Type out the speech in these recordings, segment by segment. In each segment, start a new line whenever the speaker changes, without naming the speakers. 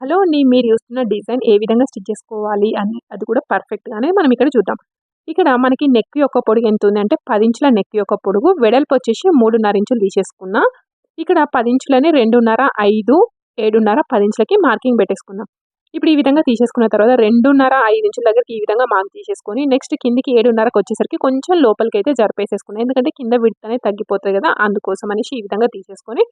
Hello అండి మీరు చూస్తున్న డిజైన్ ఏ విధంగా స్టిచ్ చేసుకోవాలి అని. అది కూడా పర్ఫెక్ట్గానే మనం ఇక్కడ చూద్దాం. ఇక్కడ మనకి నెక్ యొక్క పొడుగు ఎంత ఉంది అంటే పది ఇంచుల నెక్ యొక్క పొడుగు వెడల్పు వచ్చేసి మూడున్నర ఇంచులు తీసేసుకున్నా. ఇక్కడ పది ఇంచులని రెండున్నర ఐదు ఏడున్నర పది ఇంచులకి మార్కింగ్ పెట్టేసుకున్నాం. ఇప్పుడు ఈ విధంగా తీసేసుకున్న తర్వాత రెండున్నర ఐదు ఇంచుల దగ్గరికి ఈ విధంగా మార్క్ తీసేసుకొని నెక్స్ట్ కిందికి ఏడున్నరకు వచ్చేసరికి కొంచెం లోపలికి అయితే జరిపేసేసుకున్నాం. ఎందుకంటే కింద విడత అనేది తగ్గిపోతుంది కదా అందుకోసం అనేసి ఈ విధంగా తీసేసుకొని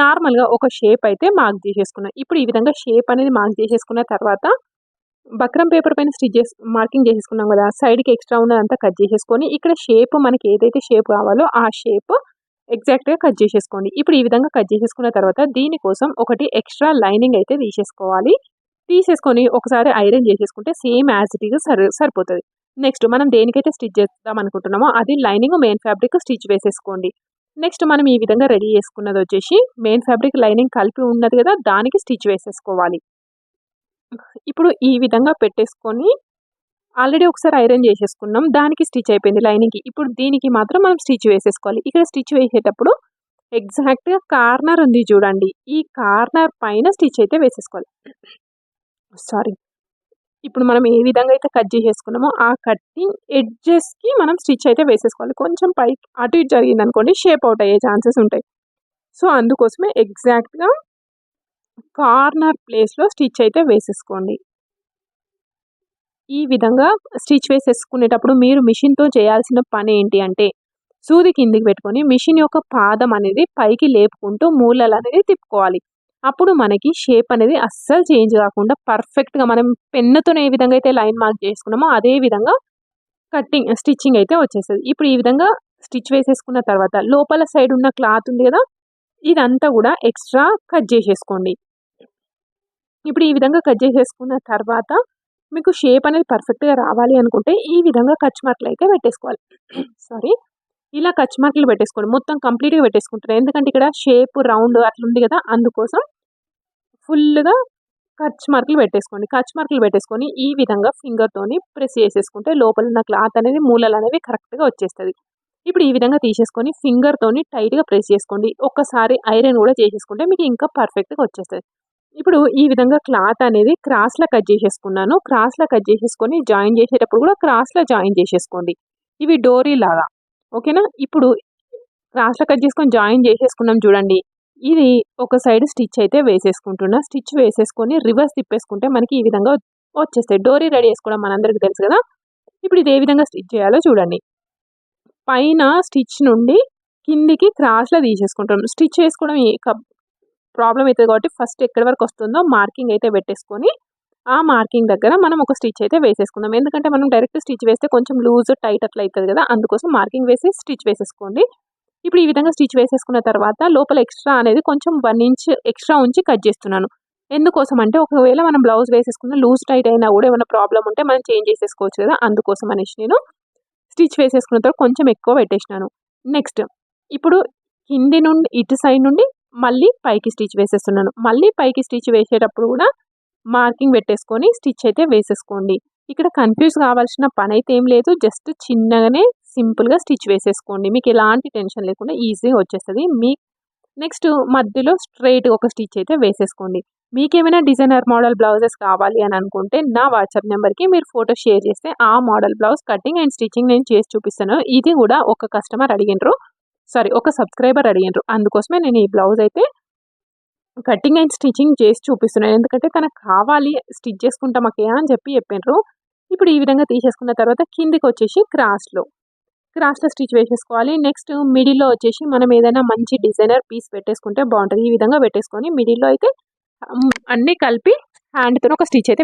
నార్మల్గా ఒక షేప్ అయితే మార్క్ చేసేసుకున్నాం. ఇప్పుడు ఈ విధంగా షేప్ అనేది మార్క్ చేసేసుకున్న తర్వాత బక్రం పేపర్ పైన స్టిచ్ చేసి మార్కింగ్ చేసేసుకున్నాం కదా సైడ్కి ఎక్స్ట్రా ఉన్నదంతా కట్ చేసేసుకొని ఇక్కడ షేప్ మనకి ఏదైతే షేప్ కావాలో ఆ షేప్ ఎగ్జాక్ట్గా కట్ చేసేసుకోండి. ఇప్పుడు ఈ విధంగా కట్ చేసేసుకున్న తర్వాత దీనికోసం ఒకటి ఎక్స్ట్రా లైనింగ్ అయితే తీసేసుకోవాలి. తీసేసుకొని ఒకసారి ఐరన్ చేసేసుకుంటే సేమ్ యాజ్ ఇట్ ఈజ్ సరి సరిపోతుంది. నెక్స్ట్ మనం దేనికైతే స్టిచ్ చేద్దాం అనుకుంటున్నామో అది లైనింగ్ మెయిన్ ఫ్యాబ్రిక్ స్టిచ్ వేసేసుకోండి. నెక్స్ట్ మనం ఈ విధంగా రెడీ చేసుకున్నది వచ్చేసి మెయిన్ ఫ్యాబ్రిక్ లైనింగ్ కలిపి ఉన్నది కదా దానికి స్టిచ్ వేసేసుకోవాలి. ఇప్పుడు ఈ విధంగా పెట్టేసుకొని ఆల్రెడీ ఒకసారి ఐరన్ చేసేసుకున్నాం దానికి స్టిచ్ అయిపోయింది లైనింగ్కి ఇప్పుడు దీనికి మాత్రం మనం స్టిచ్ వేసేసుకోవాలి. ఇక్కడ స్టిచ్ వేసేటప్పుడు ఎగ్జాక్ట్గా కార్నర్ ఉంది చూడండి. ఈ కార్నర్ పైన స్టిచ్ అయితే వేసేసుకోవాలి. సారీ ఇప్పుడు మనం ఏ విధంగా అయితే కట్ చేసేసుకున్నామో ఆ కట్టింగ్ ఎడ్జెస్కి మనం స్టిచ్ అయితే వేసేసుకోవాలి. కొంచెం పైకి అటు ఇటు జరిగింది అనుకోండి షేప్ అవుట్ అయ్యే ఛాన్సెస్ ఉంటాయి. సో అందుకోసమే ఎగ్జాక్ట్గా కార్నర్ ప్లేస్లో స్టిచ్ అయితే వేసేసుకోండి. ఈ విధంగా స్టిచ్ వేసేసుకునేటప్పుడు మీరు మిషన్తో చేయాల్సిన పని ఏంటి అంటే సూది కిందికి పెట్టుకొని మిషన్ యొక్క పాదం అనేది పైకి లేపుకుంటూ మూలలు అనేది తిప్పుకోవాలి. అప్పుడు మనకి షేప్ అనేది అస్సలు చేంజ్ కాకుండా పర్ఫెక్ట్గా మనం పెన్నుతో ఏ విధంగా అయితే లైన్ మార్క్ చేసుకున్నామో అదే విధంగా కట్టింగ్ స్టిచ్చింగ్ అయితే వచ్చేస్తుంది. ఇప్పుడు ఈ విధంగా స్టిచ్ వేసేసుకున్న తర్వాత లోపల సైడ్ ఉన్న క్లాత్ ఉంది కదా ఇదంతా కూడా ఎక్స్ట్రా కట్ చేసేసుకోండి. ఇప్పుడు ఈ విధంగా కట్ చేసేసుకున్న తర్వాత మీకు షేప్ అనేది పర్ఫెక్ట్గా రావాలి అనుకుంటే ఈ విధంగా కచ్ మార్కులు అయితే పెట్టేసుకోవాలి. సారీ ఇలా కచ్ మార్కులు పెట్టేసుకోండి. మొత్తం కంప్లీట్గా పెట్టేసుకుంటారు. ఎందుకంటే ఇక్కడ షేప్ రౌండ్ అట్లా ఉంది కదా అందుకోసం ఫుల్గా కచ్ మార్కులు పెట్టేసుకోండి. కచ్ మార్కులు పెట్టేసుకొని ఈ విధంగా ఫింగర్తోని ప్రెస్ చేసేసుకుంటే లోపల ఉన్న క్లాత్ అనేది మూలలు అనేవి కరెక్ట్గా వచ్చేస్తుంది. ఇప్పుడు ఈ విధంగా తీసేసుకొని ఫింగర్తోని టైట్గా ప్రెస్ చేసుకోండి. ఒక్కసారి ఐరన్ కూడా చేసేసుకుంటే మీకు ఇంకా పర్ఫెక్ట్గా వచ్చేస్తుంది. ఇప్పుడు ఈ విధంగా క్లాత్ అనేది క్రాస్లో కట్ చేసేసుకున్నాను. క్రాస్లో కట్ చేసేసుకొని జాయిన్ చేసేటప్పుడు కూడా క్రాస్లో జాయిన్ చేసేసుకోండి. ఇవి డోరీ లాగా ఓకేనా? ఇప్పుడు క్రాస్లో కట్ చేసుకొని జాయిన్ చేసేసుకున్నాం చూడండి. ఇది ఒక సైడ్ స్టిచ్ అయితే వేసేసుకుంటున్నా. స్టిచ్ వేసేసుకొని రివర్స్ తిప్పేసుకుంటే మనకి ఈ విధంగా వచ్చేస్తాయి. డోరీ రెడీ చేసుకోవడం మనందరికీ తెలుసు కదా? ఇప్పుడు ఇది ఏ విధంగా స్టిచ్ చేయాలో చూడండి. పైన స్టిచ్ నుండి కిందికి క్రాస్లో తీసేసుకుంటాం. స్టిచ్ చేసుకోవడం ప్రాబ్లం అవుతుంది కాబట్టి ఫస్ట్ ఎక్కడి వరకు వస్తుందో మార్కింగ్ అయితే పెట్టేసుకొని ఆ మార్కింగ్ దగ్గర మనం ఒక స్టిచ్ అయితే వేసేసుకుందాం. ఎందుకంటే మనం డైరెక్ట్ స్టిచ్ వేస్తే కొంచెం లూజ్ టైట్ అట్లా అవుతుంది కదా అందుకోసం మార్కింగ్ వేసి స్టిచ్ వేసేసుకోండి. ఇప్పుడు ఈ విధంగా స్టిచ్ వేసేసుకున్న తర్వాత లోపల ఎక్స్ట్రా అనేది కొంచెం వన్ ఇంచ్ ఎక్స్ట్రా ఉంచి కట్ చేస్తున్నాను. ఎందుకోసం అంటే ఒకవేళ మనం బ్లౌజ్ వేసేసుకున్న లూజ్ టైట్ అయినా కూడా ఏమైనా ప్రాబ్లం ఉంటే మనం చేంజ్ చేసేసుకోవచ్చు కదా అందుకోసం అనేసి నేను స్టిచ్ వేసేసుకున్న తర్వాత కొంచెం ఎక్కువ పెట్టేసినాను. నెక్స్ట్ ఇప్పుడు కింది నుండి ఇటు సైడ్ నుండి మళ్ళీ పైకి స్టిచ్ వేసేస్తున్నాను. మళ్ళీ పైకి స్టిచ్ వేసేటప్పుడు కూడా మార్కింగ్ పెట్టేసుకొని స్టిచ్ అయితే వేసేసుకోండి. ఇక్కడ కన్ఫ్యూజ్ కావాల్సిన పని అయితే ఏం లేదు. జస్ట్ చిన్నగానే సింపుల్గా స్టిచ్ వేసేసుకోండి. మీకు ఎలాంటి టెన్షన్ లేకుండా ఈజీగా వచ్చేస్తుంది. మీ నెక్స్ట్ మధ్యలో స్ట్రైట్ ఒక స్టిచ్ అయితే వేసేసుకోండి. మీకు ఏమైనా డిజైనర్ మోడల్ బ్లౌజెస్ కావాలి అని అనుకుంటే నా వాట్సాప్ నెంబర్కి మీరు ఫోటో షేర్ చేస్తే ఆ model blouse cutting and stitching నేను చేసి చూపిస్తాను. ఇది కూడా ఒక కస్టమర్ అడిగినరు సారీ ఒక సబ్స్క్రైబర్ అడిగినరు అందుకోసమే నేను ఈ బ్లౌజ్ అయితే కటింగ్ అండ్ స్టిచ్చింగ్ చేసి చూపిస్తున్నాను ఎందుకంటే తనకు కావాలి స్టిచ్ చేసుకుంటా మాకే అని చెప్పి చెప్పినారు ఇప్పుడు ఈ విధంగా తీసేసుకున్న తర్వాత కిందికి వచ్చేసి క్రాస్లో క్రాస్లో స్టిచ్ వేసేసుకోవాలి. నెక్స్ట్ మిడిల్లో వచ్చేసి మనం ఏదైనా మంచి డిజైనర్ పీస్ పెట్టేసుకుంటే బాగుంటుంది. ఈ విధంగా పెట్టేసుకొని మిడిల్లో అయితే అన్నీ కలిపి హ్యాండ్తో ఒక స్టిచ్ అయితే